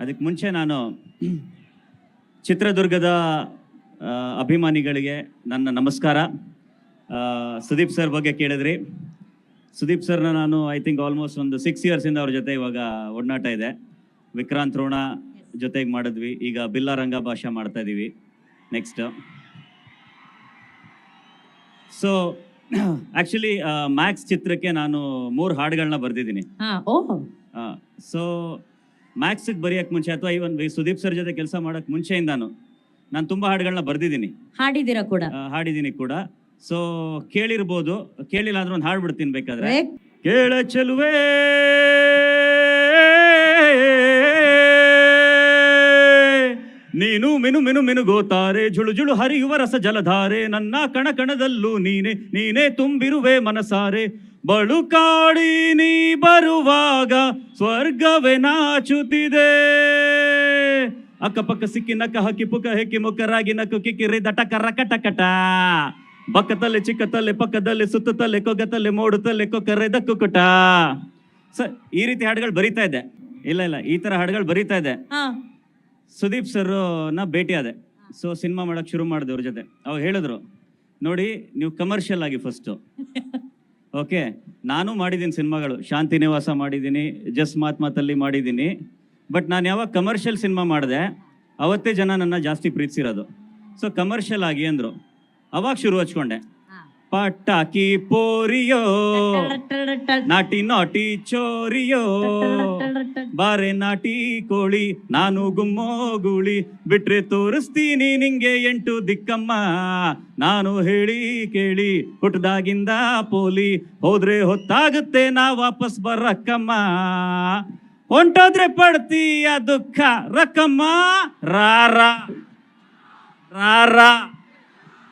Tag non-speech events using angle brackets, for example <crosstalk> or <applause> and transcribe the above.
ಅದಕ್ಕೆ ಮುಂಚೆ ನಾನು ಚಿತ್ರದುರ್ಗದ ಅಭಿಮಾನಿಗಳಿಗೆ ನನ್ನ ನಮಸ್ಕಾರ. ಸುದೀಪ್ ಸರ್ ಬಗ್ಗೆ ಕೇಳಿದ್ರಿ. ಸುದೀಪ್ ಸರ್ನ ನಾನು ಐ ಥಿಂಕ್ ಆಲ್ಮೋಸ್ಟ್ ಒಂದು ಸಿಕ್ಸ್ ಇಯರ್ಸಿಂದ ಅವ್ರ ಜೊತೆ ಇವಾಗ ಒಡನಾಟ ಇದೆ. ವಿಕ್ರಾಂತ್ ರೋಣ ಜೊತೆಗೆ ಮಾಡಿದ್ವಿ. ಈಗ ಬಿಲ್ಲಾ ರಂಗ ಭಾಷೆ ಮಾಡ್ತಾ ಇದ್ದೀವಿ ನೆಕ್ಸ್ಟ್ ಸೊ ಆಕ್ಚುಲಿ ಮ್ಯಾಕ್ಸ್ ಚಿತ್ರಕ್ಕೆ ನಾನು ಮೂರು ಹಾಡುಗಳನ್ನ ಬರೆದಿದ್ದೀನಿ. ಸೊ ಮ್ಯಾಕ್ಸಿಗೆ ಬರೆಯಕ್ಕೆ ಮುಂಚೆ ಅಥವಾ ಇವನ್ ಸುದೀಪ್ ಸರ್ ಜೊತೆ ಕೆಲಸ ಮಾಡೋಕ್ಕೆ ಮುಂಚೆಯಿಂದಾನು ನಾನು ತುಂಬಾ ಹಾಡುಗಳನ್ನ ಬರೆದಿದ್ದೀನಿ. ಹಾಡಿದ್ದೀರಾ ಕೂಡ? ಹಾಡಿದ್ದೀನಿ ಕೂಡ. ಸೊ ಕೇಳಿರ್ಬೋದು. ಕೇಳಿಲ್ಲ ಅಂದ್ರೆ ಒಂದು ಹಾಡು ಬಿಡ್ತೀನಿ ಬೇಕಾದ್ರೆ ಕೇಳ ಚೆಲುವೆ. ನೀನು ಮಿನು ಮಿನು ಮಿನುಗೋತಾರೆ ಜುಳು ಜುಳು ಹರಿಯುವ ರಸ ಜಲಧಾರೆ ನನ್ನ ಕಣ ಕಣದಲ್ಲೂ ನೀನೆ ನೀನೇ ತುಂಬಿರುವೆ ಮನಸಾರೆ. ಬಳುಕಾಡಿ ನೀ ಬರುವಾಗ ಸ್ವರ್ಗವೇ ನಾಚುತ್ತಿದೆ. ಅಕ್ಕಪಕ್ಕ ಸಿಕ್ಕಿ ನಕ್ಕ ಹಕ್ಕಿ ಪುಕ ಹೆಕ್ಕಿ ಮುಖರಾಗಿ ನಕ್ಕು ಕಿಕ್ಕಿರಿ ದಟ ಕರ ಕಟ ಕಟ ಬಕ್ಕತಲೆ ಚಿಕ್ಕತಲೆ ಪಕ್ಕದಲ್ಲಿ ಸುತ್ತತಲೆ ಕೊಗತಲೆ ಮೋಡುತ್ತಲೆ ಕೊಕ್ಕರೆ ದಕ್ಕು ಕುಟ ಸರ್ ಈ ರೀತಿ ಹಾಡುಗಳು ಬರೀತಾ ಇದೆ ಇಲ್ಲ ಇಲ್ಲ ಈ ತರ ಹಾಡುಗಳು ಬರೀತಾ ಇದೆ ಸುದೀಪ್ ಸರ್ನ ಭೇಟಿ ಆದೆ. ಸೊ ಸಿನಿಮಾ ಮಾಡಕ್ ಶುರು ಮಾಡಿದೆ ಅವ್ರ ಜೊತೆ. ಅವ್ರು ಹೇಳಿದ್ರು ನೋಡಿ ನೀವು ಕಮರ್ಷಿಯಲ್ ಆಗಿ ಫಸ್ಟು <laughs> ಓಕೆ, ನಾನು ಮಾಡಿದ್ದೀನಿ ಸಿನಿಮಾಗಳು. ಶಾಂತಿ ನಿವಾಸ ಮಾಡಿದ್ದೀನಿ, ಜಸ್ ಮಾತ್ ಮಾತಲ್ಲಿ ಮಾಡಿದ್ದೀನಿ. ಬಟ್ ನಾನು ಯಾವಾಗ ಕಮರ್ಷಿಯಲ್ ಸಿನಿಮಾ ಮಾಡಿದೆ, ಅವತ್ತೇ ಜನ ನನ್ನ ಜಾಸ್ತಿ ಪ್ರೀತಿಸಿರೋದು. ಸೊ ಕಮರ್ಷಿಯಲ್ ಆಗಿ ಅಂದರು. ಅವಾಗ ಶುರು ಹಚ್ಕೊಂಡೆ. ಪಟಾಕಿ ಪೋರಿಯೋ ನಾಟಿ ನಾಟಿ ಚೋರಿಯೋ. ಬಾರೆ ನಾಟಿ ಕೋಳಿ ನಾನು ಗುಮ್ಮೋಗುಳಿ ಬಿಟ್ರೆ ತೋರಿಸ್ತೀನಿ ನಿಂಗೆ ಎಂಟು ದಿಕ್ಕಮ್ಮ. ನಾನು ಹೇಳಿ ಕೇಳಿ ಹುಟ್ಟದಾಗಿಂದ ಪೋಲಿ. ಹೋದ್ರೆ ಹೊತ್ತಾಗುತ್ತೆ ನಾ ವಾಪಸ್ ಬರಕ್ಕಮ್ಮ. ಹೊಂಟೋದ್ರೆ ಪಡ್ತೀಯ ದುಃಖ ರಕ್ಕಮ್ಮ. ರಾರ ರಾರ